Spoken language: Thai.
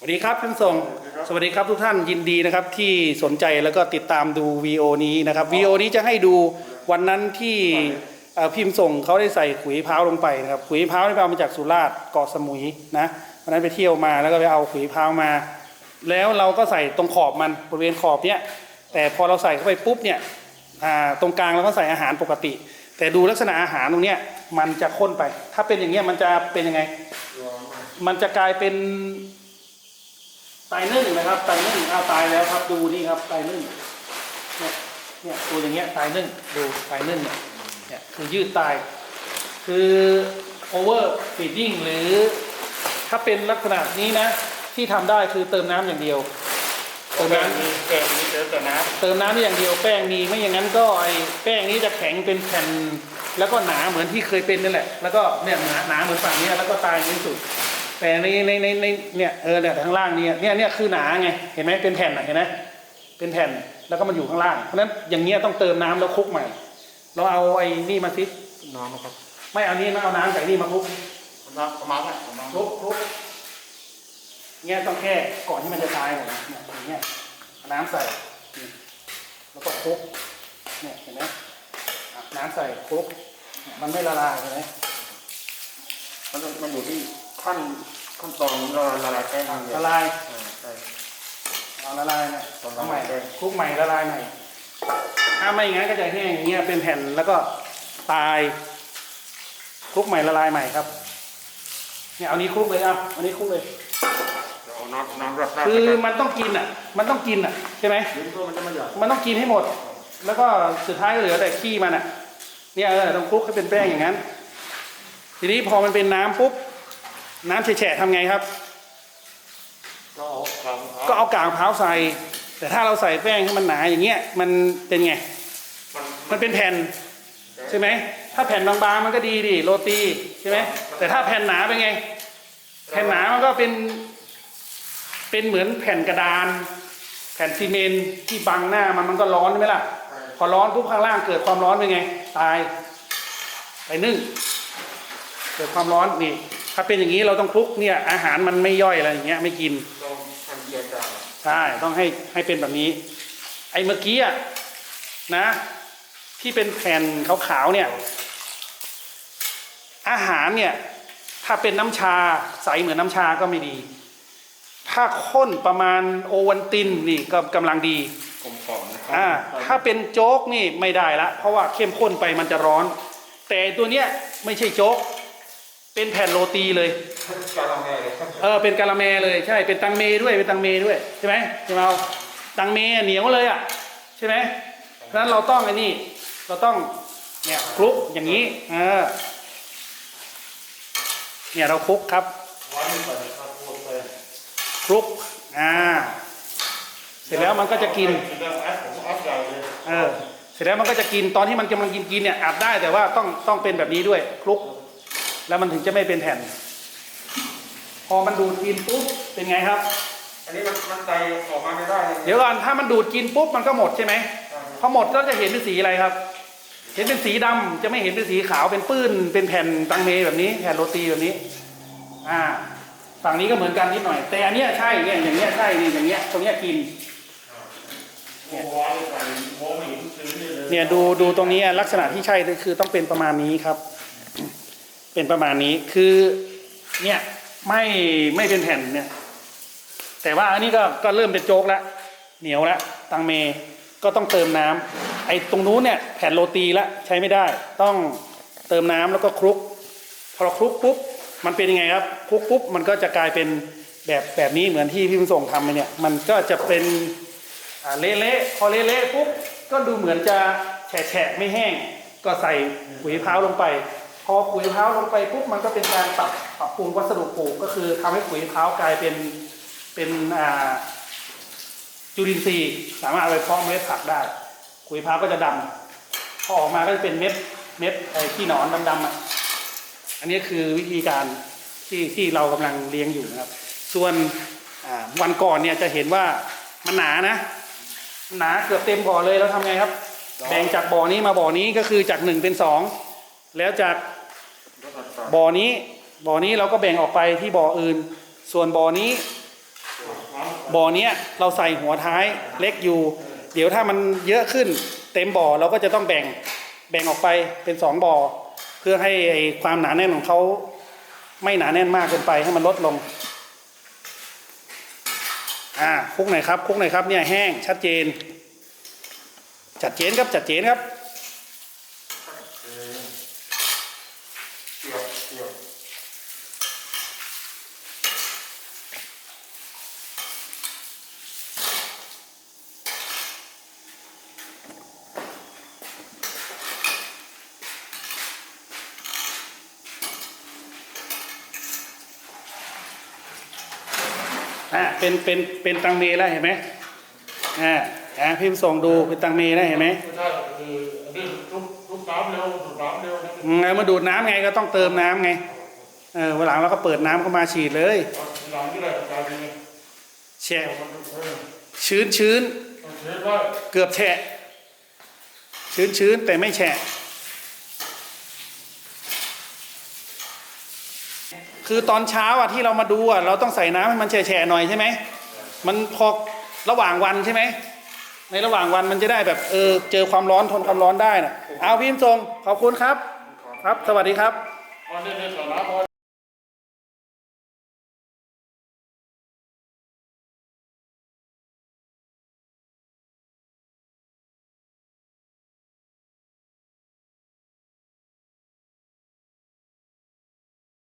สวัสดีครับท่านส่งสวัสดีครับทุกท่านยินดีนะครับที่สนใจแล้วก็ติดตามดูวีโอนี้นะครับวีโอนี้จะให้ดูวันนั้นที่เอ่อพิมพ์ส่งเขาได้ใส่ขุยมะพร้าวลงไปนะครับขุยมะพร้าวนี่ไปเอามาจากสุราษฎร์เกาะสมุยนะวันนั้นไปเที่ยวมาแล้วก็ไปเอาขุยมะพร้าวมา แล้วเราก็ใส่ตรงขอบมันบริเวณขอบเนี้ยแต่พอเราใส่เข้าไปปุ๊บเนี่ยอ่าตรงกลางเราก็ใส่อาหารปกติ แต่ดูลักษณะอาหารตรงเนี้ยมันจะข้นไป ถ้าเป็นอย่างเงี้ยมันจะเป็นยังไง มันจะกลายเป็น ไตนึ่งนะครับไตนึ่งอ้าวตายแล้วครับดูนี่ครับไตนึ่งเนี่ยเนี่ยตัวอย่างเงี้ยไตนึ่งดูไตนึ่งเนี่ยเนี่ยคือยืดตายคือโอเวอร์ฟีดดิ้งหรือถ้าเป็นลักษณะนี้นะ ที่ทำได้คือเติมน้ำอย่างเดียว เติมน้ำมีเติมมีเติมแต่น้เติมน้ำได้อย่างเดียวแป้งมีไม่อย่างนั้นก็ไอแป้งนี้จะแข็งเป็นแผ่น แล้วก็หนาเหมือนที่เคยเป็นนั่นแหละ แล้วก็เนี่ยหนาหนาเหมือนฝั่งเนี้ยแล้วก็ตายในที่สุด แต่ในในในในเนี่ยเออเนี่ยข้างล่างเนี่ยเนี่ยเนี่ยคือหนาไงเห็นไหมเป็นแผ่นอะเห็นไหมเป็นแผ่นแล้วก็มันอยู่ข้างล่างเพราะฉะนั้นอย่างเงี้ยต้องเติมน้ำแล้วคลุกใหม่ เราเอาไอ้นี่มาสิำน้ำครับไม่เอานี่มาเอาน้ำใส่นี่มาคลุกน้ำประมาณนั้นประมาณคลุกคลุกเนี่ยต้องแค่ก่อนที่มันจะตายหมดนะเนี่ยอย่างเงี้ยเอาน้ำใส่นี่แล้วก็คลุกเนี่ยเห็นไหมอะน้ำใส่คลุกเนี่ยมันไม่ละลายเห็นไหมมันมันอยู่ที่ ขั้นขั้นตอนละลายละลายแป้งอะเนี่ยละลายอ่าใช่ เอาละลายเนี่ยตอนละเอาใหลาม่ยแป้งคลุกใหม่ละลายใหม่ถ้าไม่อย่างนั้นก็จะแห้งอย่างเงี้ยเป็นแผ่นแล้วก็ตายคลุกใหม่ละลายใหม่ครับเนี่ยเอานี้คลุกเลยอะเอานี้คลุกเลยเอาน้ำน้ำราดราดคือมันต้องกินอะ มันต้องกินอะใช่ไหมลิ้นตัวมันจะไม่หยาบมันต้องกินให้หมด แล้วก็สุดท้ายก็เหลือแต่ขี้มันอะ เนี่ยเออต้องคลุกให้เป็นแป้งอย่างนั้น ทีนี้พอมันเป็นน้ำปุ๊บ น้ำแฉะๆทำไงครับ ก็เอาความก็เอากากมะพร้าวใส่ แต่ถ้าเราใส่แป้งให้มันหนาอย่างเงี้ยมันเป็นไง มันมันเป็นแผ่นใช่ไหมถ้าแผ่นบางๆมันก็ดีดิโรตีใช่ไหมแต่ถ้าแผ่นหนาเป็นไง แผ่นหนามันก็เป็น เป็นเหมือนแผ่นกระดาน แผ่นซีเมนต์ที่บังหน้ามันมันก็ร้อนใช่ไหมล่ะ พอร้อนปุ๊บข้างล่างเกิดความร้อนเป็นไง ตายไปนึ่งเกิดความร้อนนี่ ถ้าเป็นอย่างนี้เราต้องคลุกเนี่ยอาหารมันไม่ย่อยอะไรอย่างเงี้ยไม่กินต้องทำเยียร์จางใช่ต้องให้ให้เป็นแบบนี้ ไอ้เมื่อกี้อะนะ ที่เป็นแผ่นขาวๆเนี่ย อาหารเนี่ย ถ้าเป็นน้ำชาใสเหมือนน้ำชาก็ไม่ดี ถ้าข้นประมาณโอวันตินนี่ก็กำลังดีกลมกล่อมนะครัอ่าถ้าเป็นโจ๊กนี่ไม่ได้ละ เพราะว่าเข้มข้นไปมันจะร้อน แต่ตัวเนี้ยไม่ใช่โจ๊ก เป็นแผ่นโรตีเลยกาลาแมเลยเออเป็นกะละแมเลยใช่เป็นตังเมด้วยเป็นตังเมด้วยใช่ไหมใช่ไหมเอาตังเมเหนียวเลยอะใช่ไหมเพราะฉะนั้นเราต้องไอ้นี่เราต้องเนี่ยคลุกอย่างนี้เออเนี่ยเราคลุกครับวันนี้ก่อนนะครับพูดเลยคลุกอ่าเสร็จแล้วมันก็จะกินเรื่องแอปผมแอปใหญ่เลยเออเสร็จแล้วมันก็จะกินตอนที่มันกำลังกินกินเนี่ยอาบได้แต่ว่าต้องต้องเป็นแบบนี้ด้วยคลุก แล้วมันถึงจะไม่เป็นแผ่น พอมันดูดกินปุ๊บเป็นไงครับ อันนี้มันมันใจออกมาไม่ได้เลยเดี๋ยวก่อนถ้ามันดูดกินปุ๊บมันก็หมดใช่ไหมพอหมดก็จะเห็นเป็นสีอะไรครับ เห็นเป็นสีดำจะไม่เห็นเป็นสีขาวเป็นปื้นเป็นแผ่นตังเมแบบนี้ แผ่นโรตีแบบนี้ อ่า ฝั่งนี้ก็เหมือนกันนิดหน่อย แต่อันเนี้ยใช่เนี่ยอย่างเงี้ยใช่นี่อย่างเงี้ยตรงเนี้ยกินโอ้โหใส่โมไม่เห็นซื้อนี่เลยเนี่ยดูดูตรงนี้ลักษณะที่ใช่คือต้องเป็นประมาณนี้ครับ เป็นประมาณนี้คือเนี่ยไม่ไม่เป็นแผ่นเนี่ย แต่ว่าอันนี้ก็ก็เริ่มเป็นโจ๊กแล้วเหนียวแล้วตังเมก็ต้องเติมน้ำไอ้ตรงนู้นเนี่ยแผ่นโรตีละใช้ไม่ได้ ต้องเติมน้ำแล้วก็คลุกพอเราคลุกปุ๊บมันเป็นยังไงครับคลุกปุ๊บมันก็จะกลายเป็นแบบแบบนี้เหมือนที่พี่บุญส่งทำไปเนี่ย มันก็จะเป็นเละๆพอเละๆปุ๊บก็ดูเหมือนจะแฉะไม่แห้ง ก็ใส่ปุ๋ยมะพร้าวลงไป พอปุ๋ยมะพร้าวลงไปปุ๊บมันก็เป็นการปรับปรับปรุงวัสดุปลูกก็คือทำให้ปุ๋ยมะพร้าวกลายเป็นเป็นอ่าจุลินทรีย์สามารถเอาไปเพาะเมล็ดผักได้ปุ๋ยมะพร้าวก็จะดำพอออกมาก็จะเป็นเม็ดเม็ดไอ้ขี้หนอนดำๆอะอันนี้คือวิธีการที่ที่เรากำลังเลี้ยงอยู่นะครับ ส่วนอ่าวันก่อนเนี่ยจะเห็นว่ามันหนานะ หนาเกือบเต็มบ่อเลยแล้วทำไงครับ แบ่งจากบ่อนี้มาบ่อนี้ก็คือจากหนึ่งเป็นสอง แล้วจากบ่อนี้บ่อนี้เราก็แบ่งออกไปที่บ่ออื่น ส่วนบ่อนี้บ่อเนี้ยเราใส่หัวท้ายเล็กอยู่ เดี๋ยวถ้ามันเยอะขึ้น เต็มบ่อเราก็จะต้องแบ่งแบ่งออกไปเป็นสองบ่อ เพื่อให้ไอ้ความหนาแน่นของเขาไม่หนาแน่นมากเกินไปให้มันลดลงอ่าคุกหน่อยครับคุกหน่อยครับเนี่ยแห้งชัดเจน จัดเจนครับจัดเจนครับ เกี่ยวเกี่ยว อ่าเป็นเป็นเป็นตังเมแล้วเห็นไหมอ่าอ่าพี่ผู้ส่งดูเป็นตังเมแล้วเห็นไหมไม่ใช่คืออันนี้ทุบทุบน้ำเร็วดูดน้ำเร็วนะอืมเอามาดูดน้ำไงก็ต้องเติมน้ำไงเออวันหลังเราก็เปิดน้ำเข้ามาฉีดเลยทีหลังนี่แหละกลายเป็นไงแฉะมันเออชื้นชื้นมันเทได้ เกือบแฉะชื้นชื้นแต่ไม่แฉะ คือตอนเช้าอะที่เรามาดูอะเราต้องใส่น้ำให้มันแฉะๆหน่อยใช่ไหมมันพอระหว่างวันใช่ไหมในระหว่างวันมันจะได้แบบเออเจอความร้อนทนความร้อนได้นะเอาพี่มทรงขอบคุณครับ ครับ สวัสดีครับ